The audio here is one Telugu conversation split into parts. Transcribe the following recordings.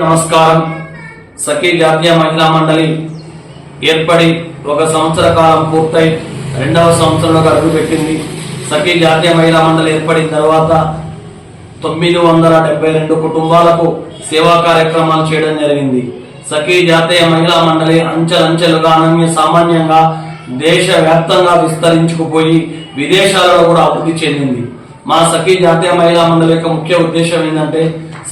నమస్కారం. సఖీ జాతీయ మహిళా మండలి ఏర్పడి ఒక సంవత్సర కాలం పూర్తయి రెండవ సంవత్సరంలో అడుగుపెట్టింది సఖీ జాతీయ మహిళా మండలి ఏర్పడిన తర్వాత తొమ్మిది వందల డెబ్బై రెండు కుటుంబాలకు సేవా కార్యక్రమాలు చేయడం జరిగింది. సఖీ జాతీయ మహిళా మండలి అంచెలంచెలుగా అనన్య సామాన్యంగా దేశవ్యాప్తంగా విస్తరించుకుపోయి విదేశాలలో కూడా అభివృద్ధి చెందింది. మా సఖీ జాతీయ మహిళా మండలి యొక్క ముఖ్య ఉద్దేశం ఏంటంటే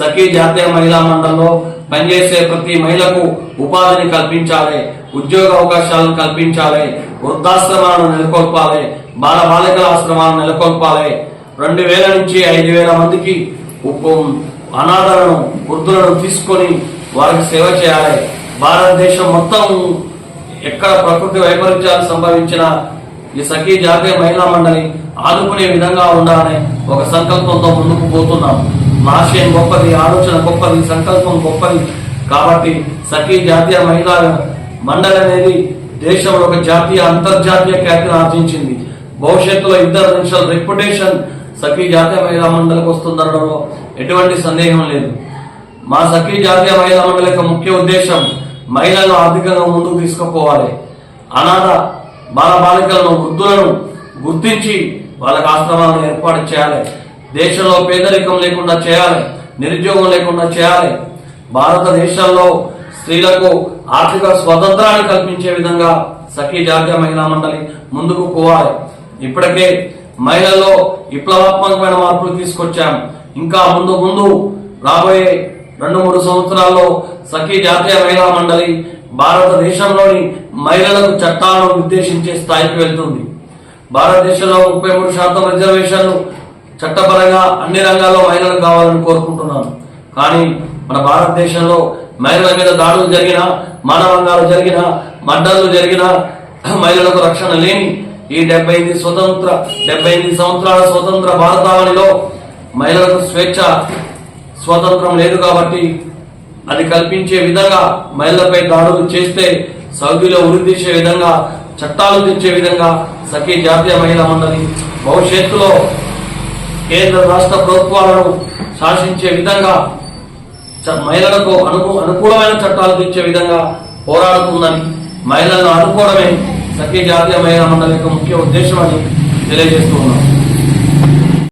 సఖీ జాతీయ మహిళా మండలిలో పనిచేసే ప్రతి మహిళకు ఉపాధిని కల్పించాలి ఉద్యోగ అవకాశాలను కల్పించాలి వృద్ధాశ్రమాలను నెలకొల్పాలి బాల బాలికల ఆశ్రమాలను నెలకొల్పాలి. రెండు వేల నుంచి ఐదు వేల మందికి ఉప్పు అనాథలను వృద్ధులను తీసుకొని వారికి సేవ చేయాలి. భారతదేశం మొత్తం ఎక్కడ ప్రకృతి వైపరీత్యాలు సంభవించిన ఈ సఖీ జాతీయ మహిళా మండలి ఆదుకునే విధంగా ఉండాలని ఒక సంకల్పంతో ముందుకు పోతున్నాం. మా గొప్పది ఆలోచన గొప్పది సంకల్పం గొప్పది. కాబట్టి సఖీ జాతీయ మహిళా మండలి అనేది దేశంలో ఒక జాతీయ అంతర్జాతీయ ఖ్యాతిని ఆర్జించింది. భవిష్యత్తులో ఇద్దరు నిమిషాల రెప్యుటేషన్ సఖీ జాతీయ మహిళా మండలికి వస్తుందనడంలో ఎటువంటి సందేహం లేదు. మా సఖీ జాతీయ మహిళా మండలి యొక్క ముఖ్య ఉద్దేశం మహిళలను ఆర్థికంగా ముందుకు తీసుకుపోవాలి. అనాథ బాల బాలికలను వృద్ధులను గుర్తించి వాళ్ళకి ఆశ్రమాలను ఏర్పాటు చేయాలి. దేశంలో పేదరికం లేకుండా చేయాలి నిరుద్యోగం లేకుండా చేయాలి. భారతదేశంలో స్త్రీలకు ఆర్థిక స్వతంత్రాన్ని కల్పించే విధంగా సఖీ జాతీయ మహిళా మండలి ముందుకు పోవాలి. ఇప్పటికే మహిళల్లో విప్లవాత్మకమైన మార్పులు తీసుకొచ్చాం. ఇంకా ముందు ముందు రాబోయే రెండు మూడు సంవత్సరాల్లో సఖీ జాతీయ మహిళా మండలి భారతదేశంలోని మహిళలకు చట్టాలను నిర్దేశించే స్థాయికి వెళ్తుంది. భారతదేశంలో ముప్పై మూడు శాతం రిజర్వేషన్లు చట్టపరంగా అన్ని రంగాల్లో మహిళలు కావాలని కోరుకుంటున్నాను. కానీ మన భారతదేశంలో మహిళల మీద దాడులు జరిగిన మానవంగాలు జరిగిన మడ్డలు జరిగిన మహిళలకు రక్షణ లేని ఈ డెబ్బై ఎనిమిది స్వతంత్ర డెబ్బై ఎనిమిది సంవత్సరాల స్వతంత్ర భారతావళిలో మహిళలకు స్వేచ్ఛ స్వాతంత్రం లేదు కాబట్టి అది కల్పించే విధంగా మహిళలపై దాడులు చేస్తే సౌదీలో ఉరి విధంగా చట్టాలు తెచ్చే విధంగా సఖీ జాతీయ మహిళా మండలి భవిష్యత్తులో కేంద్ర రాష్ట్ర ప్రభుత్వాలను శాసించే విధంగా చ- మహిళలకు అనుకూ అనుకూలమైన చట్టాలు తెచ్చే విధంగా పోరాడుతుందని మహిళలను అనుకోవడమే సఖీ జాతీయ మహిళా మండలి యొక్క ముఖ్య ఉద్దేశం అని తెలియజేస్తూ ఉన్నాం.